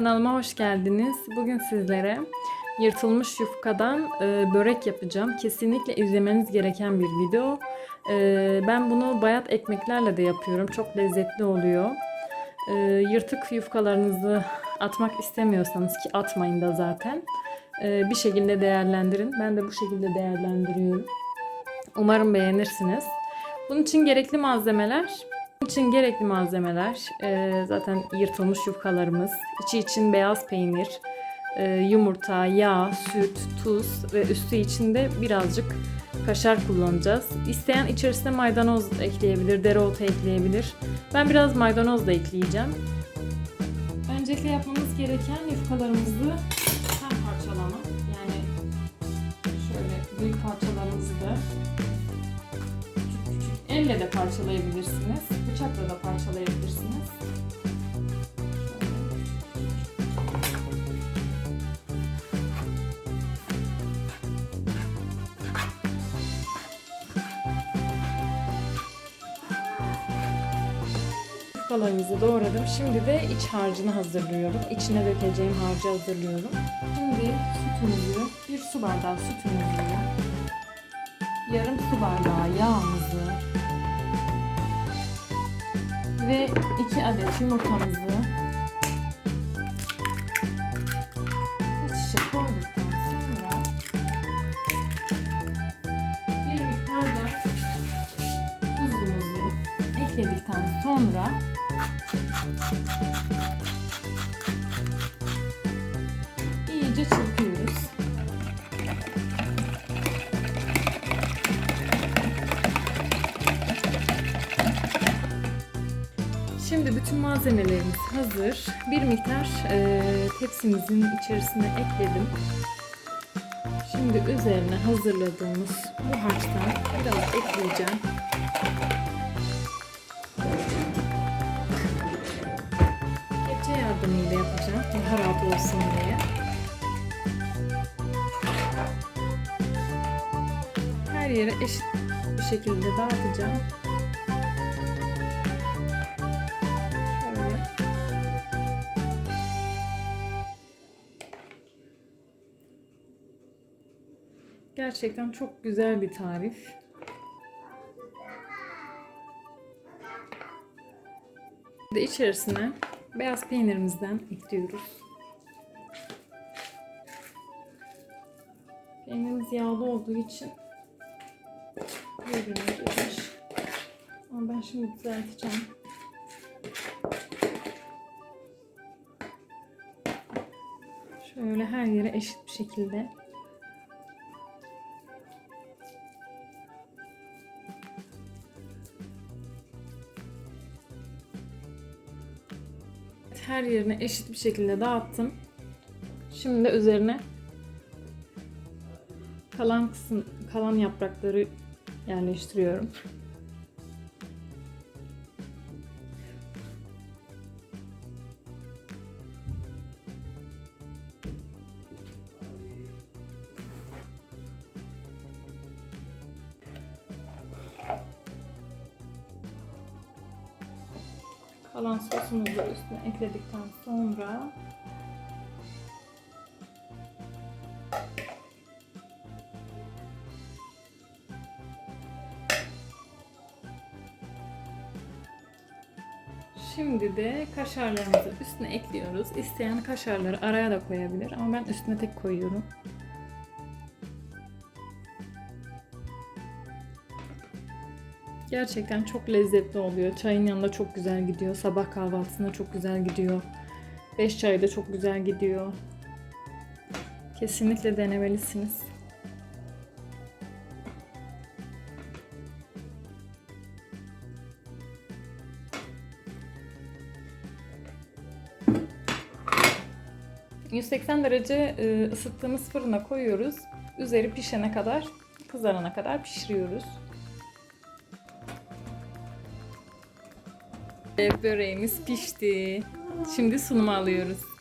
Kanalıma hoş geldiniz. Bugün sizlere yırtılmış yufkadan e, börek yapacağım. Kesinlikle izlemeniz gereken bir video. E, ben bunu bayat ekmeklerle de yapıyorum. Çok lezzetli oluyor. E, yırtık yufkalarınızı atmak istemiyorsanız ki atmayın da zaten. e, bir şekilde değerlendirin. Ben de bu şekilde değerlendiriyorum. Umarım beğenirsiniz. Bunun için gerekli malzemeler bunun için gerekli malzemeler e, zaten yırtılmış yufkalarımız, içi için beyaz peynir, e, yumurta, yağ, süt, tuz ve üstü içinde birazcık kaşar kullanacağız. İsteyen içerisine maydanoz ekleyebilir, dereotu ekleyebilir. Ben biraz maydanoz da ekleyeceğim. Öncelikle yapmamız gereken yufkalarımızı hem parçalama. Yani şöyle büyük parçalarımızı da elle de parçalayabilirsiniz. Bıçakla da parçalayabilirsiniz. Yufkalarımızı doğradım. Şimdi de iç harcını hazırlıyorum. İçine dökeceğim harcı hazırlıyorum. Şimdi sütümüzü, bir su bardağı sütümüzü, yarım su bardağı yağımızı ve iki adet yumurtamızı iç içe koyduktan sonra bir miktar da tuzumuzu ekledikten sonra iyice çırpıyoruz. Şimdi bütün malzemelerimiz hazır. Bir miktar e, tepsimizin içerisine ekledim. Şimdi üzerine hazırladığımız bu harçtan biraz ekleyeceğim. Kepçe yardımıyla yapacağım. Daha rahat olsun diye. Her yere eşit bir şekilde dağıtacağım. Gerçekten çok güzel bir tarif. De içerisine beyaz peynirimizden ekliyoruz. Peynirimiz yağlı olduğu için girmiş. Ama ben şimdi düzelteceğim. Şöyle her yere eşit bir şekilde her yerine eşit bir şekilde dağıttım. Şimdi de üzerine kalan kısım, kalan yaprakları yerleştiriyorum. Kalan sosumuzu üstüne ekledikten sonra Şimdi de kaşarlarımızı üstüne ekliyoruz. İsteyen kaşarları araya da koyabilir ama ben üstüne tek koyuyorum. Gerçekten çok lezzetli oluyor. Çayın yanında çok güzel gidiyor. Sabah kahvaltısında çok güzel gidiyor. Beş çayda çok güzel gidiyor. Kesinlikle denemelisiniz. ...180 derece e, ısıttığımız fırına koyuyoruz. Üzeri pişene kadar, kızarana kadar pişiriyoruz. Böreğimiz pişti. Şimdi sunuma alıyoruz.